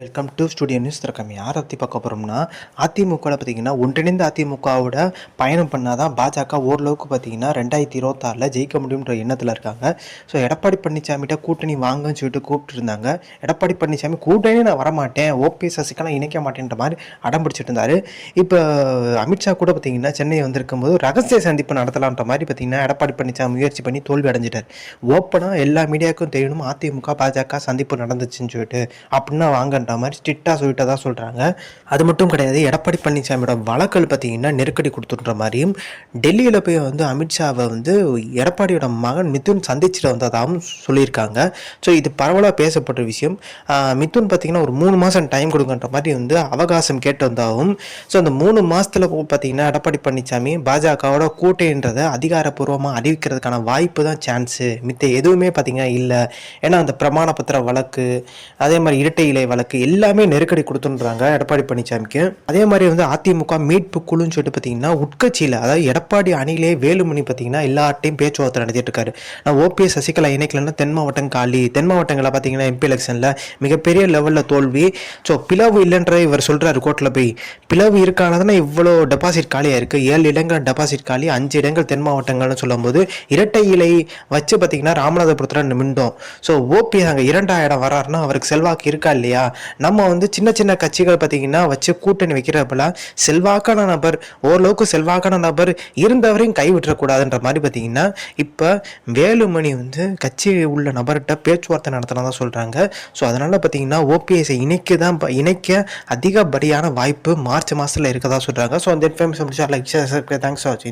Welcome to studio news திறக்கம். யாரை பற்றி பார்க்க போகிறோம்னா அதிமுகவில் பார்த்தீங்கன்னா ஒன்றிணைந்த அதிமுகவோட பயணம் பண்ணால் தான் பாஜக ஓரளவுக்கு பார்த்தீங்கன்னா ரெண்டாயிரத்தி இருபத்தாறில் ஜெயிக்க முடியுன்ற எண்ணத்தில் இருக்காங்க. ஸோ எடப்பாடி பழனிசாமிகிட்ட கூட்டணி வாங்கன்னு சொல்லிட்டு கூப்பிட்டுருந்தாங்க எடப்பாடி பழனிசாமி கூட்டணி நான் வரமாட்டேன். ஓபிஎஸ் சசிகலாம் இணைக்க மாட்டேன்ற மாதிரி அடம் பிடிச்சிட்டு இருந்தார். இப்போ அமித்ஷா கூட பார்த்தீங்கன்னா சென்னை வந்திருக்கும் போது ரகசிய சந்திப்பு நடத்தலான்ற மாதிரி பார்த்தீங்கன்னா எடப்பாடி பழனிசாமி முயற்சி பண்ணி தோல்வி அடைஞ்சிட்டார். ஓப்பனாக எல்லா மீடியாவுக்கும் தெரியணும் அதிமுக பாஜக சந்திப்பு நடந்துச்சுன்னு சொல்லிட்டு. அப்படின்னா வாங்கன்ற மாதிரி ஸ்ட்ரிக்டாக சொல்லிட்டதா சொல்கிறாங்க அது மட்டும் கிடையாது எடப்பாடி பழனிசாமியோட வழக்கல் பார்த்தீங்கன்னா நெருக்கடி கொடுத்துன்ற மாதிரியும் டெல்லியில் போய் வந்து அமித்ஷாவை வந்து எடப்பாடியோட மகன் மிதுன் சந்திச்சுட்டு வந்ததாகவும் சொல்லியிருக்காங்க. ஸோ இது பரவலாக பேசப்பட்ட விஷயம். மிதுன் பார்த்தீங்கன்னா ஒரு மூணு மாதம் டைம் கொடுங்கன்ற மாதிரி வந்து அவகாசம் கேட்டு வந்தாகவும் ஸோ அந்த மூணு மாதத்தில் பார்த்தீங்கன்னா எடப்பாடி பழனிசாமி பாஜகவோட கூட்டணின்றதை அதிகாரப்பூர்வமாக அறிவிக்கிறதுக்கான வாய்ப்பு தான் சான்ஸு மித்த எதுவுமே பார்த்தீங்கன்னா இல்லை. ஏன்னா அந்த பிரமாண பத்திர வழக்கு அதே மாதிரி இரட்டை இலை வழக்கு எல்லாமே நெருக்கடி கொடுத்துன்றாங்க எடப்பாடி பழனிசாமிக்கு. அதே மாதிரி வந்து அதிமுக மீட்பு குழுன்னு சொல்லிட்டு பார்த்தீங்கன்னா உட்கட்சியில் அதாவது எடப்பாடி அணிலே வேலுமணி பார்த்தீங்கன்னா எல்லார்ட்டையும் பேச்சுவார்த்தை நடத்திட்டு இருக்காரு. நான் ஓபிஎஸ் சசிகலா இணைக்கலன்னா தென் மாவட்டம் காலி. தென் மாவட்டங்களில் பார்த்தீங்கன்னா எம்பி எலெக்ஷனில் மிகப்பெரிய லெவலில் தோல்வி. ஸோ பிளவு இல்லைன்ற இவர் சொல்கிறாரு கோர்ட்டில் போய். பிளவு இருக்கானதுன்னா இவ்வளோ டெபாசிட் காலியாக இருக்குது ஏழு இடங்கள் டெபாசிட் காலி அஞ்சு இடங்கள் தென் மாவட்டங்கள்னு சொல்லும்போது இரட்டை இலை வச்சு பார்த்தீங்கன்னா ராமநாதபுரத்தில் நிமிண்டோம் ஸோ ஓபிஎஸ் அங்கே இரண்டாயிரம் வராருன்னா அவருக்கு செல்வாக்கு இருக்கா இல்லையா? நம்ம வந்து சின்ன சின்ன கட்சிகள் பார்த்தீங்கன்னா வச்சு கூட்டணி வைக்கிறப்பெல்லாம் செல்வாக்கான நபர் ஓரளவுக்கு செல்வாக்கான நபர் இருந்தவரையும் கைவிட்டுறக்கூடாதுன்ற மாதிரி பார்த்தீங்கன்னா இப்போ வேலுமணி வந்து கட்சி உள்ள நபர்கிட்ட பேச்சுவார்த்தை நடத்தினதா சொல்கிறாங்க ஸோ அதனால் பார்த்தீங்கன்னா ஓபிஎஸை இணைக்க தான் இணைக்க அதிகப்படியான வாய்ப்பு மார்ச் மாதத்தில் இருக்கதா சொல்கிறாங்க ஸோ அந்த இன்ஃபர்மேஷன் முடிச்சா லைக் தேங்க்ஸ் ஃபார் வாட்சிங்